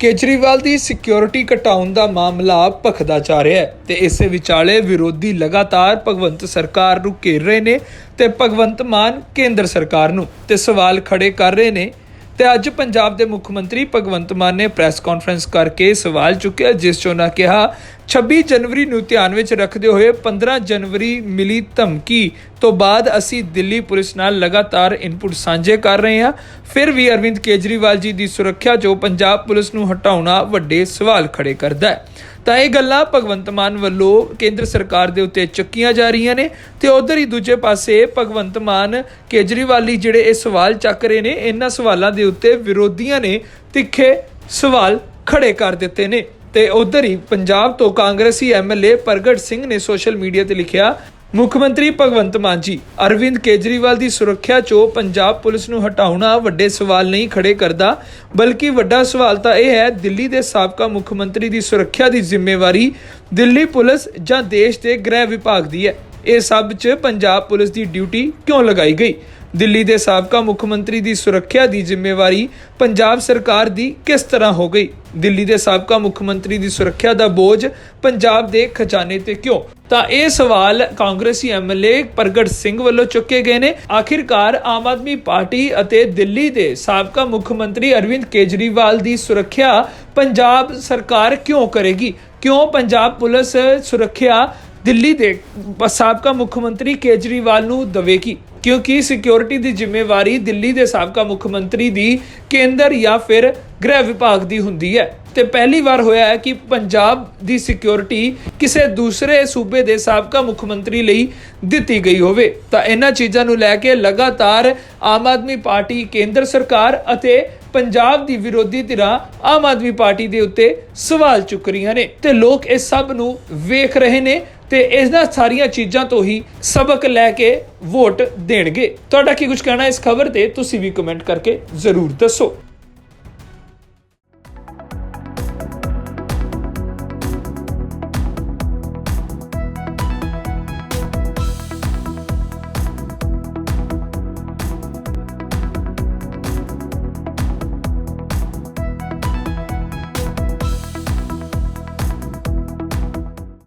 ਕੇਜਰੀਵਾਲ ਦੀ security ਘਟਾਉਣ ਦਾ ਮਾਮਲਾ ਭਖਦਾ ਜਾ ਰਿਹਾ ਹੈ ਤੇ ਇਸੇ ਵਿਚਾਲੇ ਵਿਰੋਧੀ ਲਗਾਤਾਰ ਭਗਵੰਤ ਸਰਕਾਰ ਨੂੰ ਘੇਰ ਰਹੇ ਨੇ ਤੇ ਭਗਵੰਤ ਮਾਨ ਕੇਂਦਰ ਸਰਕਾਰ ਨੂੰ ਤੇ ਸਵਾਲ ਖੜੇ ਕਰ ਰਹੇ ਨੇ ਤੇ ਅੱਜ ਪੰਜਾਬ ਦੇ ਮੁੱਖ ਮੰਤਰੀ ਭਗਵੰਤ ਮਾਨ ਨੇ ਪ੍ਰੈਸ ਕਾਨਫਰੰਸ ਕਰਕੇ ਸਵਾਲ ਚੁੱਕਿਆ, ਜਿਸ 'ਚ ਉਹਨਾਂ ਕਿਹਾ 26 ਜਨਵਰੀ ਨੂੰ ਧਿਆਨ ਵਿੱਚ ਰੱਖਦੇ ਹੋਏ 15 ਜਨਵਰੀ ਮਿਲੀ ਧਮਕੀ ਤੋਂ ਬਾਅਦ ਅਸੀਂ ਦਿੱਲੀ ਪੁਲਿਸ ਨਾਲ ਲਗਾਤਾਰ ਇਨਪੁਟ ਸਾਂਝੇ ਕਰ ਰਹੇ ਹਾਂ। ਫਿਰ ਵੀ ਅਰਵਿੰਦ ਕੇਜਰੀਵਾਲ ਜੀ ਦੀ ਸੁਰੱਖਿਆ ਜੋ ਪੰਜਾਬ ਪੁਲਿਸ ਨੂੰ ਹਟਾਉਣਾ ਵੱਡੇ ਸਵਾਲ ਖੜੇ ਕਰਦਾ ਹੈ। ਤਾਂ ਇਹ ਗੱਲਾਂ ਭਗਵੰਤ ਮਾਨ ਵੱਲੋਂ ਕੇਂਦਰ ਸਰਕਾਰ ਦੇ ਉੱਤੇ ਚੱਕੀਆਂ ਜਾ ਰਹੀਆਂ ਨੇ ਤੇ ਉਧਰ ਹੀ ਦੂਜੇ ਪਾਸੇ ਭਗਵੰਤ ਮਾਨ ਕੇਜਰੀਵਾਲੀ ਜਿਹੜੇ ਇਹ ਸਵਾਲ ਚੱਕ ਰਹੇ ਨੇ, ਇਹਨਾਂ ਸਵਾਲਾਂ ਦੇ ਉੱਤੇ ਵਿਰੋਧੀਆਂ ਨੇ ਤਿੱਖੇ ਸਵਾਲ ਖੜੇ ਕਰ ਦਿੱਤੇ ਨੇ। ਤੇ ਉਧਰ ਹੀ ਪੰਜਾਬ ਤੋਂ ਕਾਂਗਰਸੀ ਐਮਐਲਏ ਪ੍ਰਗਟ ਸਿੰਘ ਨੇ ਸੋਸ਼ਲ ਮੀਡੀਆ ਤੇ ਲਿਖਿਆ ਮੁੱਖ ਮੰਤਰੀ ਭਗਵੰਤ ਮਾਨ ਜੀ, ਅਰਵਿੰਦ ਕੇਜਰੀਵਾਲ ਦੀ ਸੁਰੱਖਿਆ 'ਚੋਂ ਪੰਜਾਬ ਪੁਲਿਸ ਨੂੰ ਹਟਾਉਣਾ ਵੱਡੇ ਸਵਾਲ ਨਹੀਂ ਖੜੇ ਕਰਦਾ, ਬਲਕਿ ਵੱਡਾ ਸਵਾਲ ਤਾਂ ਇਹ ਹੈ, ਦਿੱਲੀ ਦੇ ਸਾਬਕਾ ਮੁੱਖ ਮੰਤਰੀ ਦੀ ਸੁਰੱਖਿਆ ਦੀ ਜ਼ਿੰਮੇਵਾਰੀ ਦਿੱਲੀ ਪੁਲਿਸ ਜਾਂ ਦੇਸ਼ ਦੇ ਗ੍ਰਹਿ ਵਿਭਾਗ ਦੀ ਹੈ। ਇਹ ਸਭ 'ਚ ਪੰਜਾਬ ਪੁਲਿਸ ਦੀ ਡਿਊਟੀ ਕਿਉਂ ਲਗਾਈ ਗਈ? ਦਿੱਲੀ ਦੇ ਸਾਬਕਾ ਮੁੱਖ ਮੰਤਰੀ ਦੀ ਸੁਰੱਖਿਆ ਦੀ ਜ਼ਿੰਮੇਵਾਰੀ ਪੰਜਾਬ ਸਰਕਾਰ ਦੀ ਕਿਸ ਤਰ੍ਹਾਂ ਹੋ ਗਈ? ਦਿੱਲੀ ਦੇ ਸਾਬਕਾ ਮੁੱਖ ਮੰਤਰੀ ਦੀ ਸੁਰੱਖਿਆ ਦਾ ਬੋਝ ਪੰਜਾਬ ਦੇ ਖਜ਼ਾਨੇ ਤੇ ਕਿਉਂ? ਤਾਂ ਇਹ ਸਵਾਲ ਕਾਂਗਰਸੀ ਐਮਐਲਏ ਪ੍ਰਗਟ ਸਿੰਘ ਵੱਲੋਂ ਚੁੱਕੇ ਗਏ ਨੇ। ਆਖਿਰਕਾਰ ਆਮ ਆਦਮੀ ਪਾਰਟੀ ਅਤੇ ਦਿੱਲੀ ਦੇ ਸਾਬਕਾ ਮੁੱਖ ਮੰਤਰੀ ਅਰਵਿੰਦ ਕੇਜਰੀਵਾਲ ਦੀ ਸੁਰੱਖਿਆ ਪੰਜਾਬ ਸਰਕਾਰ ਕਿਉਂ ਕਰੇਗੀ? ਕਿਉਂ ਪੰਜਾਬ ਪੁਲਿਸ ਸੁਰੱਖਿਆ ਦਿੱਲੀ ਦੇ ਸਾਬਕਾ ਮੁੱਖ ਮੰਤਰੀ ਕੇਜਰੀਵਾਲ ਨੂੰ ਦਵੇਗੀ, ਕਿਉਂਕਿ ਸਿਕਿਉਰਿਟੀ ਦੀ ਜ਼ਿੰਮੇਵਾਰੀ ਦਿੱਲੀ ਦੇ ਸਾਬਕਾ ਮੁੱਖ ਮੰਤਰੀ ਦੀ ਕੇਂਦਰ ਜਾਂ ਫਿਰ ਗ੍ਰਹਿ ਵਿਭਾਗ ਦੀ ਹੁੰਦੀ ਹੈ। ਤੇ ਪਹਿਲੀ ਵਾਰ ਹੋਇਆ ਹੈ ਕਿ ਪੰਜਾਬ ਦੀ ਸਿਕਿਉਰਿਟੀ ਕਿਸੇ ਦੂਸਰੇ ਸੂਬੇ ਦੇ ਸਾਬਕਾ ਮੁੱਖ ਮੰਤਰੀ ਲਈ ਦਿੱਤੀ ਗਈ ਹੋਵੇ। ਤਾਂ ਇਹਨਾਂ ਚੀਜ਼ਾਂ ਨੂੰ ਲੈ ਕੇ ਲਗਾਤਾਰ ਆਮ ਆਦਮੀ ਪਾਰਟੀ, ਕੇਂਦਰ ਸਰਕਾਰ ਅਤੇ ਪੰਜਾਬ ਦੀ ਵਿਰੋਧੀ ਧਿਰਾਂ ਆਮ ਆਦਮੀ ਪਾਰਟੀ ਦੇ ਉੱਤੇ ਸਵਾਲ ਚੁੱਕ ਰਹੀਆਂ ਨੇ। ਤੇ ਲੋਕ ਇਹ ਸਭ ਨੂੰ ਵੇਖ ਰਹੇ ਨੇ। ਤੇ ਇਹਨਾਂ ਸਾਰੀਆਂ ਚੀਜ਼ਾਂ ਤੋਂ ਹੀ ਸਬਕ ਲੈ ਕੇ ਵੋਟ ਦੇਣਗੇ। ਤੁਹਾਡਾ ਕੀ ਕੁਝ ਕਹਿਣਾ ਇਸ ਖਬਰ ਤੇ? ਤੁਸੀਂ ਵੀ ਕਮੈਂਟ ਕਰਕੇ ਜ਼ਰੂਰ ਦੱਸੋ।